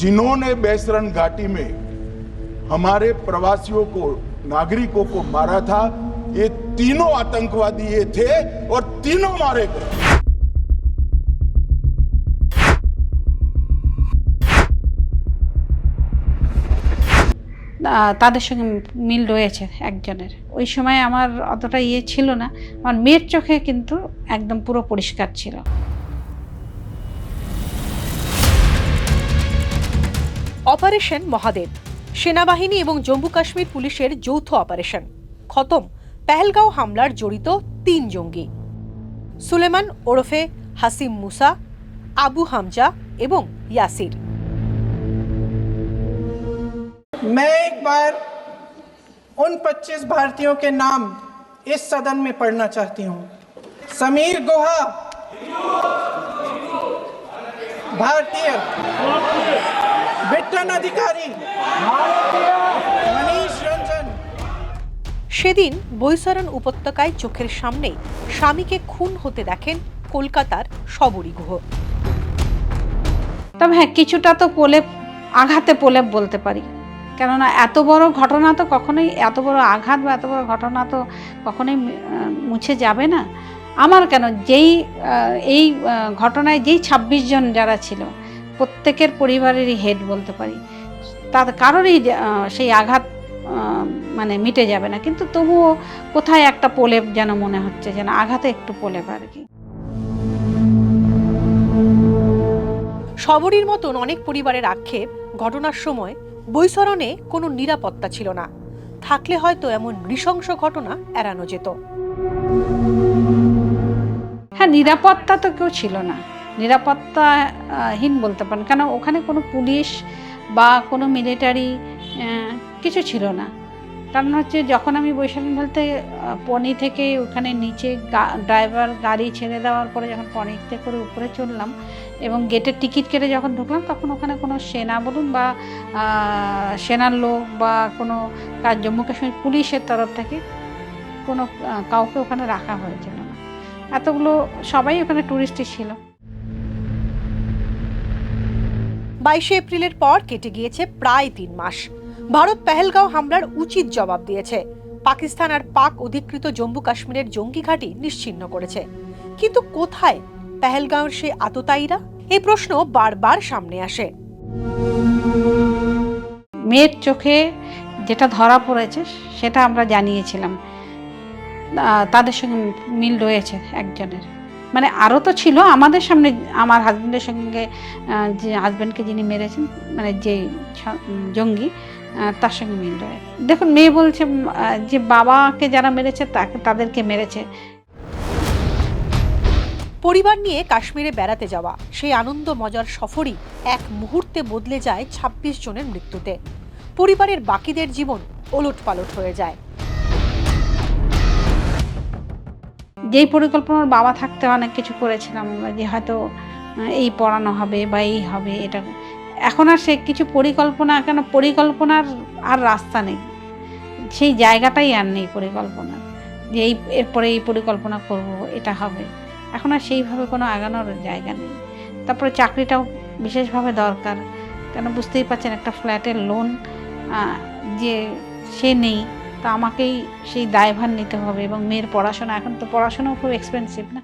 जिन्होंने बैसरन घाटी में हमारे प्रवासियों को नागरिकों को मारा था ये तीनों आतंकवादी ये थे और तीनों मारे गए আহ, তাদের সঙ্গে মিল রয়েছে একজনের ওই সময় আমার অতটা ইয়ে ছিল না আমার মেয়ের চোখে কিন্তু একদম পুরো পরিষ্কার ছিল অপারেশন মহাদেব সেনাবাহিনী এবং জম্মু কাশ্মীর পুলিশের যৌথ অপারেশন খতম পেহেলগাঁও হামলার জড়িত তিন জঙ্গি সুলেমান ওরফে হাসিম মুসা আবু হামজা এবং ইয়াসির मैं एक बार उन 25 भारतीयों के नाम इस सदन में पढ़ना चाहती हूं समीर गुहा भारतीय সেদিন বৈশরণ উপত্যকায় চোখের সামনেই স্বামীকে খুন হতে দেখেন কলকাতার সবরী গুহ। তবে হ্যাঁ কিছুটা তো প্রলেপ আঘাতে প্রলেপ বলতে পারি। কেননা এত বড় ঘটনা তো কখনোই এত বড় আঘাত বা এত বড় ঘটনা তো কখনোই মুছে যাবে না। আমার কেন যেই এই ঘটনায় যেই ২৬ জন যারা ছিল প্রত্যেকের পরিবারেরই হেড বলতে পারি। তার কারোরই সেই আঘাত মানে মিটে যাবে না। কিন্তু তবুও কোথায় একটা প্রলেপ যেন মনে হচ্ছে যেন আঘাতে একটু প্রলেপ আর কি। সবরীর মতন অনেক পরিবারের আক্ষেপ ঘটনার সময় বৈসরণে কোনো নিরাপত্তা ছিল না। থাকলে হয়তো এমন নৃশংস ঘটনা এড়ানো যেত। হ্যাঁ নিরাপত্তা তো কেউ ছিল না। নিরাপত্তাহীন বলতে পারেন। কেন ওখানে কোনো পুলিশ বা কোনো মিলিটারি কিছু ছিল না। কারণ হচ্ছে যখন আমি বৈশালী বলতে পনি থেকে ওখানে নিচে ড্রাইভার গাড়ি ছেড়ে দেওয়ার পরে যখন পনিতে করে উপরে চললাম এবং গেটের টিকিট কেটে যখন ঢুকলাম, তখন ওখানে কোনো সেনা বলুন বা সেনার লোক বা কোনো কাজ, জম্মু কাশ্মীর পুলিশের তরফ থেকে কোনো কাউকে ওখানে রাখা হয়েছিল না। এতগুলো সবাই ওখানে টুরিস্টই ছিল। বাইশে এপ্রিলের পর কেটে গিয়েছে প্রায় তিন মাস। ভারত পেহেলগাঁও হামলার উচিত জবাব দিয়েছে। পাকিস্তান আর পাক অধিকৃত জম্মু কাশ্মীরের জঙ্গি ঘাঁটি নিশ্চিহ্ন করেছে। কিন্তু কোথায় পেহেলগাঁওয়ের সেই আততায়ীরা? এই প্রশ্ন বারবার সামনে আসে। মেয়ের চোখে যেটা ধরা পড়েছে, সেটা আমরা জানিয়েছিলাম। তাদের সঙ্গে মিল রয়েছে একজনের। মানে আরও তো ছিল আমাদের সামনে, আমার হাজব্যান্ডের সঙ্গে যে হাজব্যান্ডকে যিনি মেরেছেন মানে যে জঙ্গি তার সঙ্গে মিল রয়েছে দেখুন, মেয়ে বলছে যে বাবাকে যারা মেরেছে, তাকে, তাদেরকে মেরেছে। পরিবার নিয়ে কাশ্মীরে বেড়াতে যাওয়া, সেই আনন্দ মজার সফরই এক মুহূর্তে বদলে যায় ২৬ জনের মৃত্যুতে। পরিবারের বাকিদের জীবন ওলট পালট হয়ে যায়। যেই পরিকল্পনার বাবা থাকতে অনেক কিছু করেছিলাম, যে হয়তো এই পড়ানো হবে বা এই হবে, এটা। এখন আর সে কিছু পরিকল্পনা, কেন পরিকল্পনার আর রাস্তা নেই। সেই জায়গাটাই আর নেই পরিকল্পনা, যে এই, এরপরে এই পরিকল্পনা করব, এটা হবে। এখন আর সেইভাবে কোনো আগানোর জায়গা নেই। তারপরে চাকরিটাও বিশেষভাবে দরকার, কেন বুঝতেই পারছেন একটা ফ্ল্যাটের লোন যে সে নেই। তো আমাকেই সেই দায়ভার নিতে হবে এবং মেয়ের পড়াশোনা, এখন তো পড়াশোনাও খুব এক্সপেন্সিভ না।